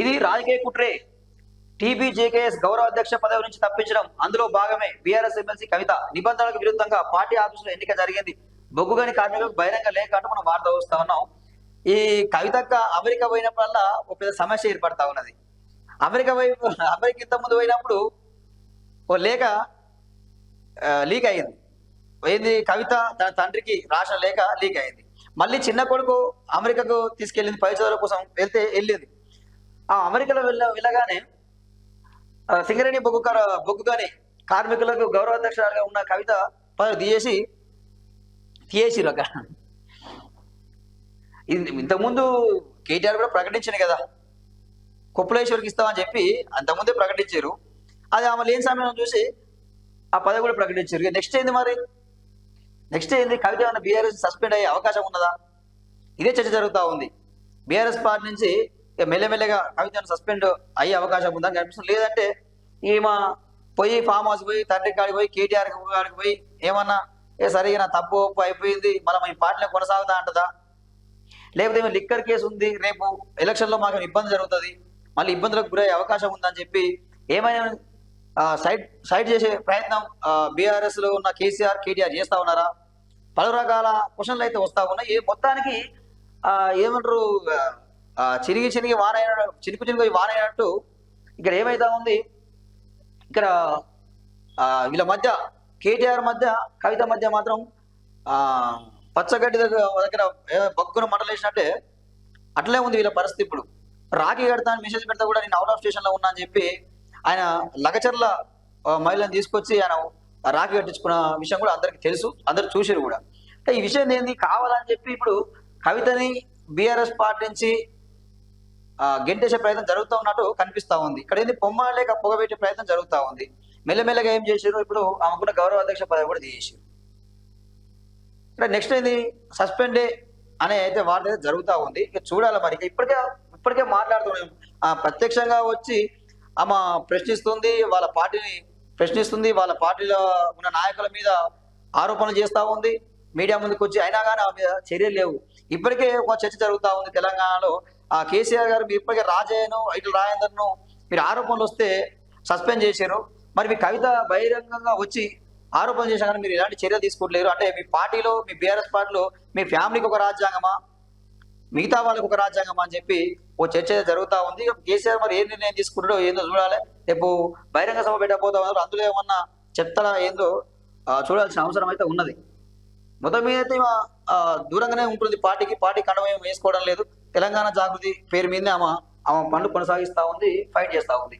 ఇది రాజకీయ కుట్రే. టీబీజేకేఎస్ గౌరవ అధ్యక్ష పదవి నుంచి తప్పించడం అందులో భాగమే బీఆర్ఎస్ ఎమ్మెల్సీ కవిత. నిబంధనలకు విరుద్ధంగా పార్టీ ఆఫీసులో ఎన్నిక జరిగింది. బొగ్గుగని కార్మికులకు బహిరంగ లేఖ అంటూ మనం వార్త వస్తా ఉన్నాం. ఈ కవితక్క అమెరికా పోయినప్పుడల్లా ఒక పెద్ద సమస్య ఏర్పడతా ఉన్నది. అమెరికా వైపు అమెరికా ఇంత ముందు పోయినప్పుడు ఓ లేఖ లీక్ అయింది. ఏంది కవిత తన తండ్రికి రాసిన లేఖ లీక్ అయింది. మళ్ళీ చిన్న కొడుకు అమెరికాకు తీసుకెళ్ళింది పై చదువుల కోసం వెళ్తే వెళ్ళింది. ఆ అమెరికాలో వెళ్ళ వెళ్ళగానే సింగరేణి బొగ్గు బొగ్గుగానే బొగ్గు కార్మికులకు గౌరవాధ్యక్షురాలుగా ఉన్న కవిత పదవి తీసేసి తీసేసిరు అక్కడ ఇది ఇంతకుముందు కేటీఆర్ కూడా ప్రకటించింది కదా. కొప్పులేశ్వరికి ఇస్తామని చెప్పి అంతకుముందే ప్రకటించారు అది ఆమె లేని సమయం చూసి ఆ పదవి కూడా ప్రకటించారు నెక్స్ట్ ఏంది మరి? నెక్స్ట్ ఏంది? కవిత ఏమైనా బీఆర్ఎస్ సస్పెండ్ అయ్యే అవకాశం ఉన్నదా? ఇదే చర్చ జరుగుతూ ఉంది. బీఆర్ఎస్ పార్టీ నుంచి మెల్లమెల్లగా కవితను సస్పెండ్ అయ్యే అవకాశం ఉందని కనిపిస్తుంది. లేదంటే ఈమె పోయి ఫామ్ హౌస్ పోయి తండ్రి కాడికి పోయి కేటీఆర్ కాడికి పోయి ఏమన్నా ఏ సరిగా నా తప్పు ఒప్పు అయిపోయింది మళ్ళీ ఈ పార్టీలో కొనసాగుతా అంటదా? లేకపోతే ఏమో లిక్కర్ కేసు ఉంది రేపు ఎలక్షన్లో మాకు ఇబ్బంది జరుగుతుంది మళ్ళీ ఇబ్బందులకు గురయ్యే అవకాశం ఉందని చెప్పి ఏమైనా సైడ్ సైడ్ చేసే ప్రయత్నం బీఆర్ఎస్లో ఉన్న కేసీఆర్ కేటీఆర్ చేస్తూ ఉన్నారా? పలు రకాల క్వశ్చన్లు అయితే వస్తూ ఉన్నాయి. మొత్తానికి ఏమంటారు చిరిగి చిరిగి వానైన చినుకు చినుకు వాన అయినట్టు ఇక్కడ ఏమైతా ఉంది? ఇక్కడ వీళ్ళ మధ్య కేటీఆర్ మధ్య కవిత మధ్య మాత్రం పచ్చగడ్డి దగ్గర దగ్గర ఏ బొక్కున మంటలేసినట్టే అట్లే ఉంది వీళ్ళ పరిస్థితి ఇప్పుడు. రాఖీ కడతా అని మెసేజ్ పెడతా కూడా నేను అవుట్ ఆఫ్ స్టేషన్లో ఉన్నా అని చెప్పి ఆయన లగచర్ల మహిళను తీసుకొచ్చి ఆయన రాఖీ కట్టించుకున్న విషయం కూడా అందరికి తెలుసు అందరు చూసారు కూడా. ఈ విషయం ఏంది? కావాలని చెప్పి ఇప్పుడు కవితని బీఆర్ఎస్ పార్టీ నుంచి గెంటేసే ప్రయత్నం జరుగుతూ ఉన్నట్టు కనిపిస్తూ ఉంది. ఇక్కడ ఏంది? పొమ్మ లేక పొగబెట్టే ప్రయత్నం జరుగుతూ ఉంది. మెల్లమెల్లగా ఏం చేశారు ఇప్పుడు ఆమెకున్న గౌరవ అధ్యక్ష పదవి కూడా తీసేసారు ఇక్కడ నెక్స్ట్ ఏంది? సస్పెండే అనే అయితే వార్త అయితే జరుగుతూ ఉంది. ఇక చూడాలి మరి. ఇప్పటికే ఇప్పటికే మాట్లాడుతున్నాం. ఆ, ప్రత్యక్షంగా వచ్చి ఆమె ప్రశ్నిస్తుంది వాళ్ళ పార్టీని ప్రశ్నిస్తుంది వాళ్ళ పార్టీలో ఉన్న నాయకుల మీద ఆరోపణలు చేస్తూ ఉంది. మీడియా ముందుకు వచ్చి అయినా కానీ ఆమె మీద చర్యలు లేవు. ఇప్పటికే ఒక చర్చ జరుగుతూ ఉంది తెలంగాణలో. ఆ కేసీఆర్ గారు మీరు ఇప్పటికే రాజయ్యను ఇటు రాజేందర్ను మీరు ఆరోపణలు వస్తే సస్పెండ్ చేశారు. మరి మీ కవిత బహిరంగంగా వచ్చి ఆరోపణ చేసినా కానీ మీరు ఎలాంటి చర్య తీసుకోవట్లేరు అంటే మీ పార్టీలో మీ బీఆర్ఎస్ పార్టీలో మీ ఫ్యామిలీకి ఒక రాజ్యాంగమా? మిగతా వాళ్ళకి ఒక రాజ్యాంగమా అని చెప్పి ఓ చర్చ జరుగుతూ ఉంది. ఇక కేసీఆర్ మరి ఏ నిర్ణయం తీసుకుంటాడో ఏందో చూడాలి. రేపు బహిరంగ సభ పెట్టకపోతా ఉన్నారు. అందులో ఏమన్నా చెప్తారా ఏందో చూడాల్సిన అవసరం అయితే ఉన్నది. మొత్తం మీద అయితే దూరంగానే ఉంటుంది. పార్టీకి పార్టీ కండవ వేసుకోవడం లేదు. తెలంగాణ జాగృతి పేరు మీదనే ఆమె ఆమె పనులు కొనసాగిస్తా ఉంది ఫైట్ చేస్తా ఉంది.